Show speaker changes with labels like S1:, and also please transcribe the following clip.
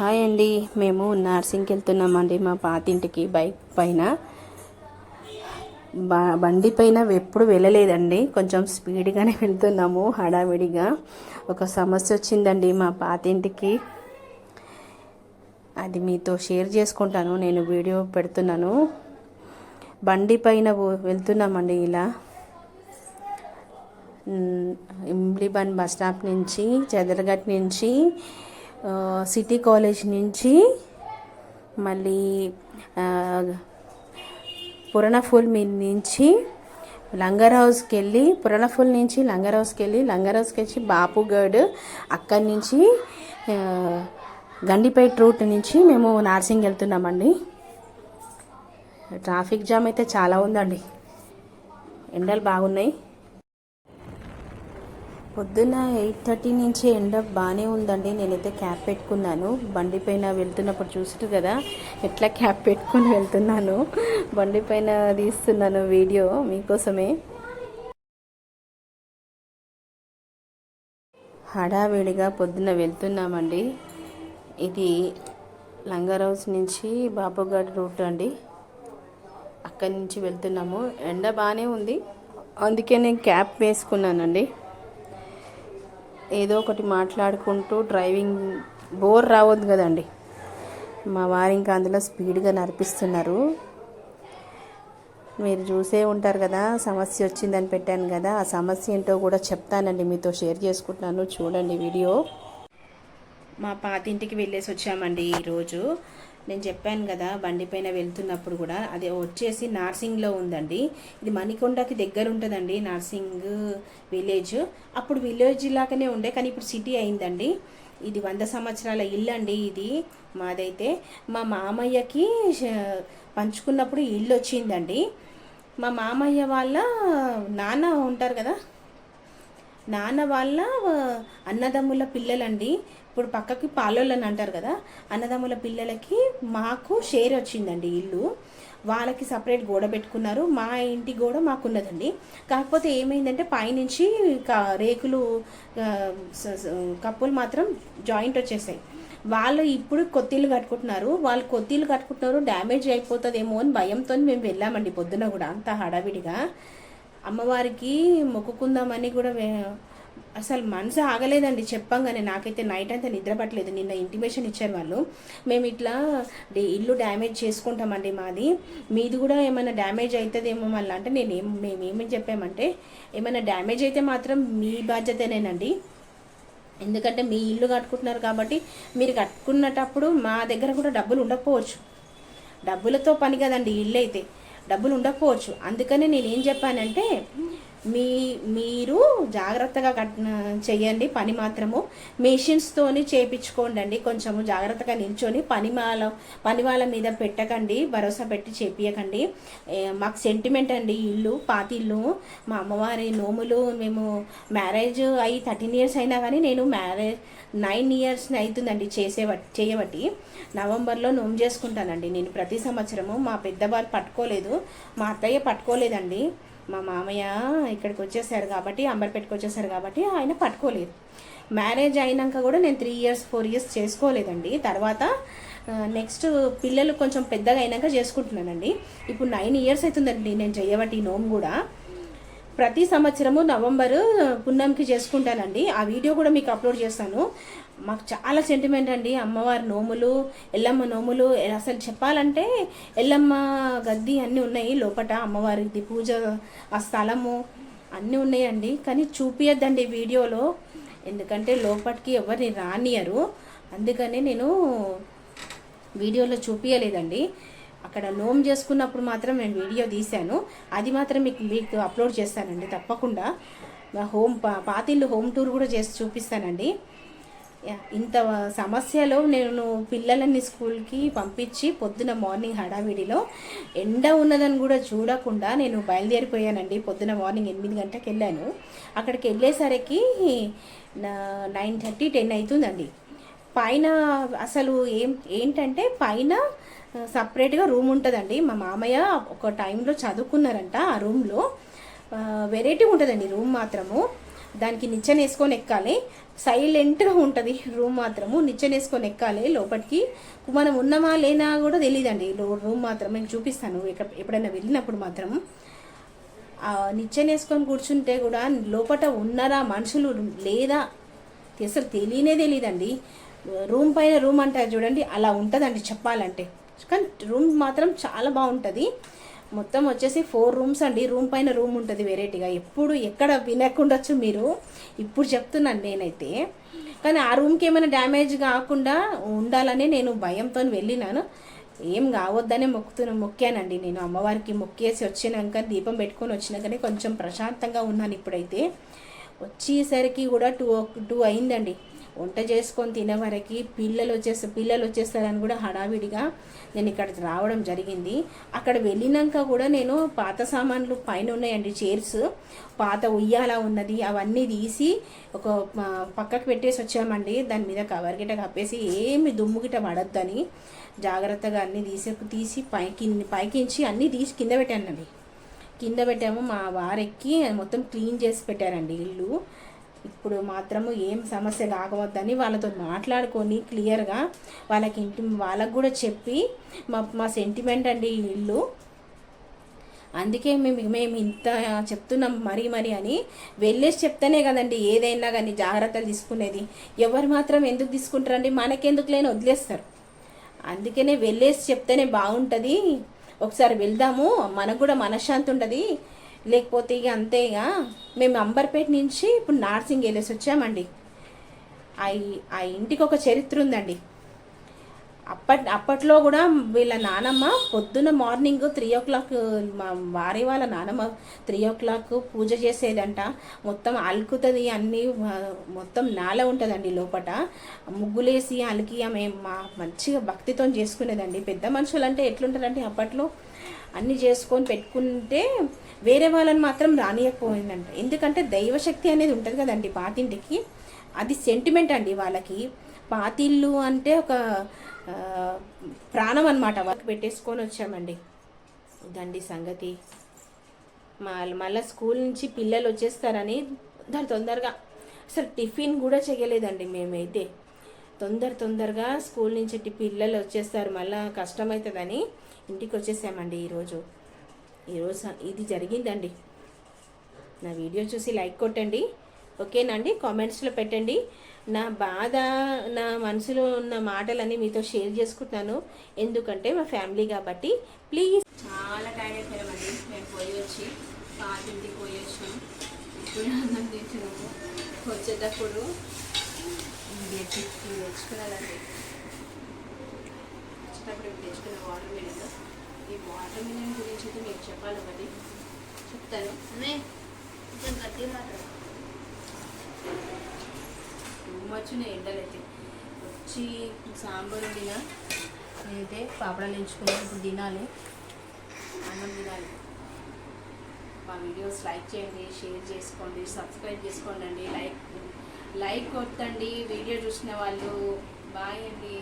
S1: Hi అండి. మేము నర్సింగ్కి వెళ్తున్నామండి మా పాతింటికి బైక్ పైన. బా బండి పైన ఎప్పుడు వెళ్ళలేదండి. కొంచెం స్పీడ్గానే వెళ్తున్నాము హడావిడిగా. ఒక సమస్య వచ్చిందండి మా పాతింటికి. అది మీతో షేర్ చేసుకుంటాను నేను వీడియో పెడుతున్నాను. బండి పైన వెళ్తున్నామండి ఇలా. ఇమ్లీబన్ బస్ స్టాప్ నుంచి చెదరగట్ నుంచి సిటీ కాలేజ్ నుంచి మళ్ళీ పురణఫుల్ మీ నుంచి లంగర్ హౌస్కి వెళ్ళి పురణఫుల్ నుంచి లంగర్ హౌస్కి వెళ్ళి లంగర్ హౌస్కి వచ్చి బాపుగఢ్ అక్కడి నుంచి గండిపేట రూట్ నుంచి మేము నార్సింగ్ వెళ్తున్నామండి. ట్రాఫిక్ జామ్ అయితే చాలా ఉందండి. ఎండలు బాగున్నాయి. పొద్దున్న ఎయిట్ థర్టీ నుంచి ఎండ బాగానే ఉందండి. నేనైతే క్యాప్ పెట్టుకున్నాను. బండి పైన వెళ్తున్నప్పుడు చూసారు కదా ఎట్లా క్యాప్ పెట్టుకొని వెళ్తున్నాను. బండి పైన తీస్తున్నాను వీడియో మీకోసమే. హడావిడిగా పొద్దున్న వెళ్తున్నామండి. ఇది లంగర్ నుంచి బాబుగఢ్ రూట్ అండి. అక్కడి నుంచి వెళ్తున్నాము. ఎండ బాగానే ఉంది. అందుకే నేను క్యాప్ వేసుకున్నానండి. ఏదో ఒకటి మాట్లాడుకుంటూ డ్రైవింగ్ బోర్ రావద్దు కదండి. మా వారు ఇంకా అందులో స్పీడ్గా నడిపిస్తున్నారు. మీరు చూసే ఉంటారు కదా సమస్య వచ్చిందని పెట్టాను కదా ఆ సమస్య ఏంటో కూడా చెప్తానండి మీతో షేర్ చేసుకుంటున్నాను. చూడండి వీడియో. మా పాతింటికి వెళ్ళేసి వచ్చామండి ఈరోజు. నేను చెప్పాను కదా బండి పైన వెళ్తున్నప్పుడు కూడా అది వచ్చేసి నార్సింగ్లో ఉందండి. ఇది మణికొండకి దగ్గర ఉంటుందండి నార్సింగ్ విలేజ్. అప్పుడు విలేజ్ లాగానే ఉండే కానీ ఇప్పుడు సిటీ అయిందండి. ఇది వంద సంవత్సరాల ఇల్లు అండి ఇది మాదైతే. మా మామయ్యకి పంచుకున్నప్పుడు ఇల్లు వచ్చిందండి మా మామయ్య వాళ్ళ నాన్న ఉంటారు కదా నాన్న వాళ్ళ అన్నదమ్ముల పిల్లలండి. ఇప్పుడు పక్కకి పాలోళ్ళని అంటారు కదా అన్నదమ్ముల పిల్లలకి మాకు షేర్ వచ్చిందండి ఇల్లు. వాళ్ళకి సపరేట్ గోడ పెట్టుకున్నారు. మా ఇంటి గోడ మాకున్నదండి. కాకపోతే ఏమైందంటే పైనుంచి రేకులు కప్పులు మాత్రం జాయింట్ వచ్చేసాయి. వాళ్ళు ఇప్పుడు కొత్తిల్లు కట్టుకుంటున్నారు. వాళ్ళు కొత్తిల్లు కట్టుకుంటున్నారు డ్యామేజ్ అయిపోతుందేమో అని భయంతో మేము వెళ్ళామండి. పొద్దున కూడా అంత హడావిడిగా. అమ్మవారికి మొక్కుకుందామని కూడా అసలు మనసు ఆగలేదండి చెప్పంగానే. నాకైతే నైట్ అంతా నిద్ర పట్టలేదు. నిన్న ఇంటిమేషన్ ఇచ్చారు వాళ్ళు. మేము ఇట్లా ఇల్లు డ్యామేజ్ చేసుకుంటామండి మాది. మీది కూడా ఏమైనా డ్యామేజ్ అవుతుందేమో మళ్ళీ. అంటే నేను ఏం మేమేమి చెప్పామంటే ఏమైనా డ్యామేజ్ అయితే మాత్రం మీ బాధ్యతనేనండి. ఎందుకంటే మీ ఇల్లు కట్టుకుంటున్నారు కాబట్టి మీరు కట్టుకున్నటప్పుడు మా దగ్గర కూడా డబ్బులు ఉండకపోవచ్చు. డబ్బులతో పని కదండి ఇల్లు అయితే. డబ్బులు ఉండకపోవచ్చు. అందుకనే నేను ఏం చెప్పానంటే మీ మీరు జాగ్రత్తగా కట్ చేయండి పని మాత్రము. మెషిన్స్తోని చేపించుకోండి అండి కొంచెము జాగ్రత్తగా నిల్చొని పని వాళ్ళ పని వాళ్ళ మీద పెట్టకండి. భరోసా పెట్టి చేపియకండి మాకు సెంటిమెంట్ అండి ఇల్లు పాతి ఇల్లు. మా అమ్మవారి నోములు మేము మ్యారేజ్ అయ్యి థర్టీన్ ఇయర్స్ అయినా కానీ నేను మ్యారేజ్ నైన్ ఇయర్స్ అవుతుందండి చేసేవట్ చేయబట్టి. నవంబర్లో నోము చేసుకుంటానండి నేను ప్రతి సంవత్సరము. మా పెద్దవారు పట్టుకోలేదు. మా అత్తయ్య పట్టుకోలేదండి. మా మామయ్య ఇక్కడికి వచ్చేసారు కాబట్టి అంబర్పేటకి వచ్చేసారు కాబట్టి ఆయన పట్టుకోలేదు. మ్యారేజ్ అయినాక కూడా నేను త్రీ ఇయర్స్ ఫోర్ ఇయర్స్ చేసుకోలేదండి. తర్వాత నెక్స్ట్ పిల్లలు కొంచెం పెద్దగా అయినాక చేసుకుంటున్నానండి. ఇప్పుడు నైన్ ఇయర్స్ అవుతుందండి నేను చేయబట్టి ఈ నోమ్ కూడా. ప్రతి సంవత్సరము నవంబరు పున్నంకి చేసుకుంటానండి. ఆ వీడియో కూడా మీకు అప్లోడ్ చేస్తాను. మాకు చాలా సెంటిమెంట్ అండి. అమ్మవారి నోములు ఎల్లమ్మ నోములు. అసలు చెప్పాలంటే ఎల్లమ్మ గద్ది అన్నీ ఉన్నాయి. లోపట అమ్మవారిది పూజ ఆ స్థలము అన్నీ ఉన్నాయండి. కానీ చూపించద్దండి వీడియోలో. ఎందుకంటే లోపటికి ఎవరిని రానియరు. అందుకనే నేను వీడియోలో చూపించలేదండి అక్కడ నోమ్ చేసుకున్నప్పుడు మాత్రం నేను వీడియో తీశాను. అది మాత్రం మీకు మీకు అప్లోడ్ చేస్తానండి తప్పకుండా. హోమ్ పా- పాతిల్లు హోమ్ టూర్ కూడా చేసి చూపిస్తానండి. యా, ఇంత సమస్యలో నేను పిల్లలని స్కూల్కి పంపించి పొద్దున మార్నింగ్ హడావిడిలో ఎండ ఉన్నదని కూడా చూడకుండా నేను బయలుదేరిపోయానండి. పొద్దున మార్నింగ్ ఎనిమిది గంటలకు వెళ్ళాను. అక్కడికి వెళ్ళేసరికి నైన్ థర్టీ టెన్ అవుతుందండి. పైన అసలు ఏం ఏంటంటే పైన సపరేట్గా రూమ్ ఉంటుందండి. మా మామయ్య ఒక టైంలో చదువుకున్నారంట ఆ రూమ్లో. వెరైటీ ఉంటుందండి రూమ్ మాత్రము. దానికి నిచ్చెన వేసుకొని ఎక్కాలి. సైలెంట్గా ఉంటుంది రూమ్ మాత్రము. నిచ్చెన వేసుకొని ఎక్కాలి లోపలికి. మనం ఉన్నామా లేనా కూడా తెలియదండి రూమ్ మాత్రం నేను చూపిస్తాను. ఎక్కడ- ఎప్పుడైనా వెళ్ళినప్పుడు మాత్రం. నిచ్చెన వేసుకొని కూర్చుంటే కూడా లోపల ఉన్నారా మనుషులు లేదా? అసలు తెలియనే తెలియదండి రూమ్ పైన రూమ్ అంటారు చూడండి అలా ఉంటుందండి చెప్పాలంటే. కానీ రూమ్ మాత్రం చాలా బాగుంటుంది. మొత్తం వచ్చేసి ఫోర్ రూమ్స్ అండి. రూమ్ పైన రూమ్ ఉంటుంది వెరైటీగా ఎప్పుడు ఎక్కడ వినకుండొచ్చు మీరు. ఇప్పుడు చెప్తున్నాను నేనైతే. కానీ ఆ రూమ్కి ఏమైనా డ్యామేజ్ కాకుండా ఉండాలని నేను భయంతో వెళ్ళినాను. ఏం కావద్దనే మొక్కుతున్న మొక్కానండి నేను. అమ్మవారికి మొక్కేసి వచ్చినాక దీపం పెట్టుకొని వచ్చినాకనే కొంచెం ప్రశాంతంగా ఉన్నాను ఇప్పుడైతే. వచ్చేసరికి కూడా టూ టూ అయిందండి. వంట చేసుకొని తినేవరకి పిల్లలు వచ్చేస్తే పిల్లలు వచ్చేస్తారని కూడా హడావిడిగా నేను ఇక్కడ రావడం జరిగింది. అక్కడ వెళ్ళినాక కూడా నేను పాత సామాన్లు పైన ఉన్నాయండి చైర్స్. పాత ఉయ్యాల ఉన్నది అవన్నీ తీసి ఒక పక్కకు పెట్టేసి వచ్చామండి. దాని మీద కవర్ గిట కప్పేసి ఏమి దుమ్ము గిట పడద్దని జాగ్రత్తగా అన్నీ తీసి తీసి పైకి పైకించి అన్నీ తీసి కింద పెట్టానండి. కింద పెట్టాము మా వారెక్కి మొత్తం క్లీన్ చేసి పెట్టారండి ఇల్లు. ఇప్పుడు మాత్రము ఏం సమస్య కాకవద్దని వాళ్ళతో మాట్లాడుకొని క్లియర్గా వాళ్ళకి ఇంటి వాళ్ళకు కూడా చెప్పి మా మా సెంటిమెంట్ అండి ఈ ఇల్లు. అందుకే మేము మేము ఇంత చెప్తున్నాం మరీ మరీ అని వెళ్ళేసి చెప్తేనే కదండి ఏదైనా కానీ జాగ్రత్తలు తీసుకునేది. ఎవరు మాత్రం ఎందుకు తీసుకుంటారండి? మనకెందుకు లేని వదిలేస్తారు. అందుకనే వెళ్ళేసి చెప్తేనే బాగుంటుంది. ఒకసారి వెళ్దాము. మనకు కూడా మనశ్శాంతి ఉంటుంది. లేకపోతే ఇక అంతేగా మేము అంబర్పేట నుంచి ఇప్పుడు నార్సింగ్ వెళ్ళేసి వచ్చామండి. ఆ ఇంటికి ఒక చరిత్ర ఉందండి. అప్పట్ అప్పట్లో కూడా వీళ్ళ నానమ్మ పొద్దున్న మార్నింగ్ త్రీ ఓ క్లాక్ మా వారి వాళ్ళ నానమ్మ త్రీ ఓ క్లాక్ పూజ చేసేదంట. మొత్తం అలుకుతుంది అన్నీ మొత్తం నాల ఉంటుందండి లోపట. ముగ్గులేసి అలికి ఆమె మా మంచిగా భక్తితో చేసుకునేదండి. పెద్ద మనుషులు అంటే ఎట్లుంటారంటే అప్పట్లో అన్నీ చేసుకొని పెట్టుకుంటే వేరే వాళ్ళని మాత్రం రానియకపోయిందంట. ఎందుకంటే దైవశక్తి అనేది ఉంటుంది కదండి పాతింటికి. అది సెంటిమెంట్ అండి వాళ్ళకి. పాతిళ్ళు అంటే ఒక ప్రాణం అనమాట వాళ్ళకి పెట్టేసుకొని వచ్చామండి. ఇదండి సంగతి. మా మళ్ళీ స్కూల్ నుంచి పిల్లలు వచ్చేస్తారని దాని తొందరగా అసలు టిఫిన్ కూడా చేయలేదండి మేమైతే. తొందర తొందరగా స్కూల్ నుంచి పిల్లలు వచ్చేస్తారు మళ్ళీ కష్టమవుతుందని ఇంటికి వచ్చేసామండి ఈరోజు. ఈరోజు ఇది జరిగిందండి. నా వీడియో చూసి లైక్ కొట్టండి. ఓకేనండి కామెంట్స్లో పెట్టండి. నా బాధ నా మనసులో ఉన్న మాటలన్నీ మీతో షేర్ చేసుకుంటున్నాను. ఎందుకంటే మా ఫ్యామిలీ కాబట్టి ప్లీజ్. చాలా టైం అయిపోయామండి మేము పోయి వచ్చి పాతింటికి పోయి వచ్చాము ఇప్పుడు అన్నం తింటున్నాము. వచ్చేటప్పుడు తెచ్చుకున్నానండి వచ్చేటప్పుడు ఇప్పుడు తెచ్చుకున్న వాటర్ మిలన్. ఈ వాటర్ మిలన్ గురించి అయితే మీకు చెప్పాలి ఒకటి చెప్తాను.
S2: గట్టిగా మాట్లాడు.
S1: వచ్చినాయి ఎండలైతే. వచ్చి సాంబార్ వండిన నేనైతే పాపడాలు ఎంచుకున్నాను ఇప్పుడు తినాలి. అన్నం తినాలి. మా వీడియోస్ లైక్ చేయండి షేర్ చేసుకోండి సబ్స్క్రైబ్ చేసుకోండి లైక్ లైక్ కొట్టండి. వీడియో చూసిన వాళ్ళు బాయ్ అండి.